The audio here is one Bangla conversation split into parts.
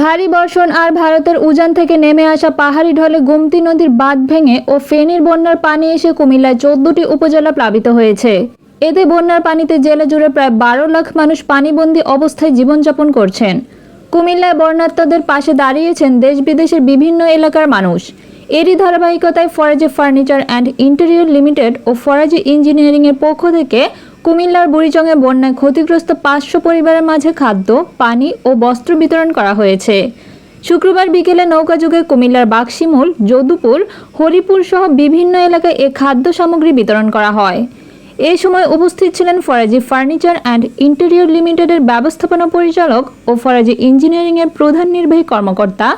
ভারী বর্ষণ আর ভারতের উজান থেকে নেমে আসা পাহাড়ি ঢলে গোমতী নদীর বাঁধ ভেঙে ও ফেনীর বন্যার পানি এসে কুমিল্লায় চোদ্দটি উপজেলা প্লাবিত হয়েছে। এতে বন্যার পানিতে জেলে জুড়ে প্রায় বারো লাখ মানুষ পানিবন্দী অবস্থায় জীবনযাপন করছেন। কুমিল্লায় বন্যার্তদের পাশে দাঁড়িয়েছেন দেশ বিদেশের বিভিন্ন এলাকার মানুষ। এরই ধারাবাহিকতায় Faraji furniture and interior limited ও ফরাজি ইঞ্জিনিয়ারিংয়ের পক্ষ থেকে কুমিল্লার বুড়িচংয়ে বন্যায় ক্ষতিগ্রস্ত পাঁচশো পরিবারের মাঝে খাদ্য, পানি ও বস্ত্র বিতরণ করা হয়েছে। শুক্রবার বিকেলে নৌকাযুগে কুমিল্লার বাক্সিমূল, যদুপুর, হরিপুর সহ বিভিন্ন এলাকায় এ খাদ্য সামগ্রী বিতরণ করা হয়। এ সময় উপস্থিত ছিলেন ফরাজি ফার্নিচার অ্যান্ড ইন্টেরিয়র লিমিটেডের ব্যবস্থাপনা পরিচালক ও ফরাজি ইঞ্জিনিয়ারিংয়ের প্রধান নির্বাহী কর্মকর্তা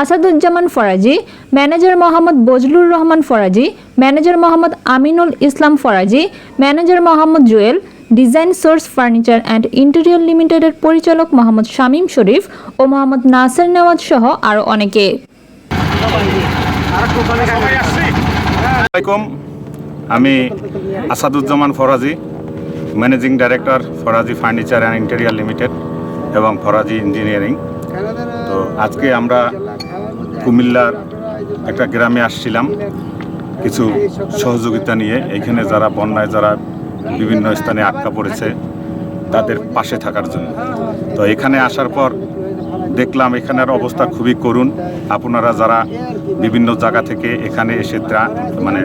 Asaduzzaman Faraji, manager Mohammad Bazlur Rahman Faraji, manager Mohammad Aminul Islam Faraji, manager Mohammad Jewel, design source furniture and interior লিমিটেডের পরিচালক মোহাম্মদ শামীম শরীফ ও মোহাম্মদ নাসের নেওয়াজ সহ আরও অনেকে। আমি Asaduzzaman Faraji, managing director, Faraji furniture and interior limited এবং ফরাজি ইঞ্জিনিয়ারিং। তো আজকে আমরা কুমিল্লার একটা গ্রামে আসছিলাম কিছু সহযোগিতা নিয়ে। এখানে যারা বন্যায় যারা বিভিন্ন স্থানে আটকা পড়েছে, তাদের পাশে থাকার জন্য। তো এখানে আসার পর দেখলাম এখানের অবস্থা খুবই করুণ। আপনারা যারা বিভিন্ন জায়গা থেকে এখানে এসে মানে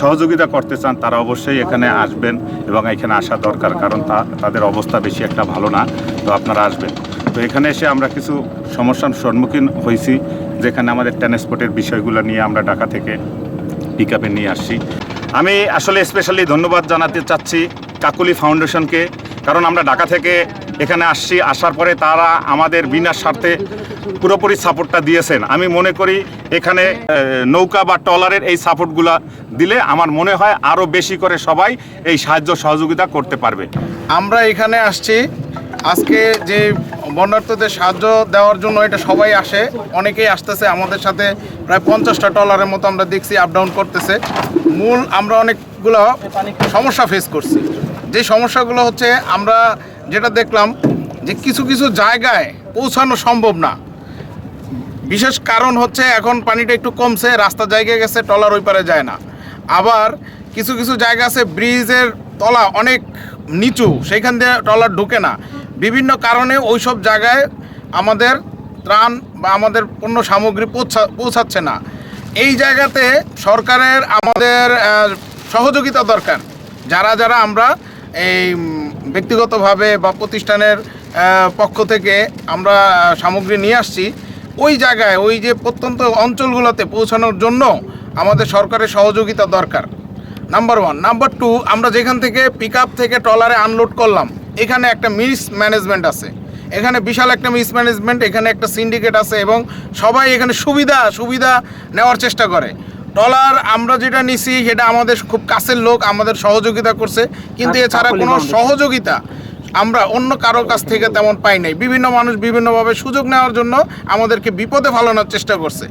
সহযোগিতা করতে চান, তারা অবশ্যই এখানে আসবেন এবং এখানে আসা দরকার, কারণ তাদের অবস্থা বেশি একটা ভালো না। তো আপনারা আসবেন। তো এখানে এসে আমরা কিছু সমস্যার সম্মুখীন হয়েছি, যেখানে আমাদের ট্রান্সপোর্টের বিষয়গুলো নিয়ে আমরা ঢাকা থেকে পিক নিয়ে আসছি। আমি আসলে স্পেশালি ধন্যবাদ জানাতে চাচ্ছি কাকুলি ফাউন্ডেশনকে কারণ আমরা ঢাকা থেকে এখানে আসছি, আসার পরে তারা আমাদের বিনা স্বার্থে পুরোপুরি সাপোর্টটা দিয়েছেন। আমি মনে করি এখানে নৌকা বা ট্রলারের এই সাপোর্টগুলা দিলে আমার মনে হয় আরও বেশি করে সবাই এই সাহায্য সহযোগিতা করতে পারবে। আমরা এখানে আসছি আজকে যে বন্যার্থদের সাহায্য দেওয়ার জন্য এটা সবাই আসে, অনেকেই আসতেছে, আমাদের সাথে প্রায় পঞ্চাশটা টলারের মতো আমরা দেখছি আপ ডাউন করতেছে। মূল আমরা অনেকগুলো সমস্যা ফেস করছি। যে সমস্যাগুলো হচ্ছে, আমরা যেটা দেখলাম যে কিছু কিছু জায়গায় পৌঁছানো সম্ভব না। বিশেষ কারণ হচ্ছে, এখন পানিটা একটু কমছে, রাস্তা জায়গায় গেছে টলার ওই পারে যায় না। আবার কিছু কিছু জায়গা আছে, ব্রিজের তলা অনেক নিচু, সেইখান দিয়ে টলার ঢুকে না। বিভিন্ন কারণে ওই সব জায়গায় আমাদের ত্রাণ বা আমাদের পণ্য সামগ্রী পৌঁছা, পৌঁছাচ্ছে না। এই জায়গাতে সরকারের আমাদের সহযোগিতা দরকার। যারা যারা আমরা এই ব্যক্তিগতভাবে বা প্রতিষ্ঠানের পক্ষ থেকে আমরা সামগ্রী নিয়ে আসছি, ওই জায়গায়, ওই যে প্রত্যন্ত অঞ্চলগুলোতে পৌঁছানোর জন্য আমাদের সরকারের সহযোগিতা দরকার। নাম্বার ওয়ান নাম্বার টু আমরা যেখান থেকে পিক থেকে ট্রলারে আনলোড করলাম এখানে একটা মিস ম্যানেজমেন্ট আছে। এখানে বিশাল একটা মিস ম্যানেজমেন্ট এখানে একটা সিন্ডিকেট আছে এবং সবাই এখানে সুবিধা সুবিধা নেওয়ার চেষ্টা করে। ট্রলার আমরা যেটা নিছি সেটা আমাদের খুব কাছের লোক আমাদের সহযোগিতা করছে। কিন্তু এছাড়া কোনো সহযোগিতা আমরা অন্য কারও কাছ থেকে তেমন পাই নাই। বিভিন্ন মানুষ বিভিন্নভাবে সুযোগ নেওয়ার জন্য আমাদেরকে বিপদে ফালানোর চেষ্টা করছে।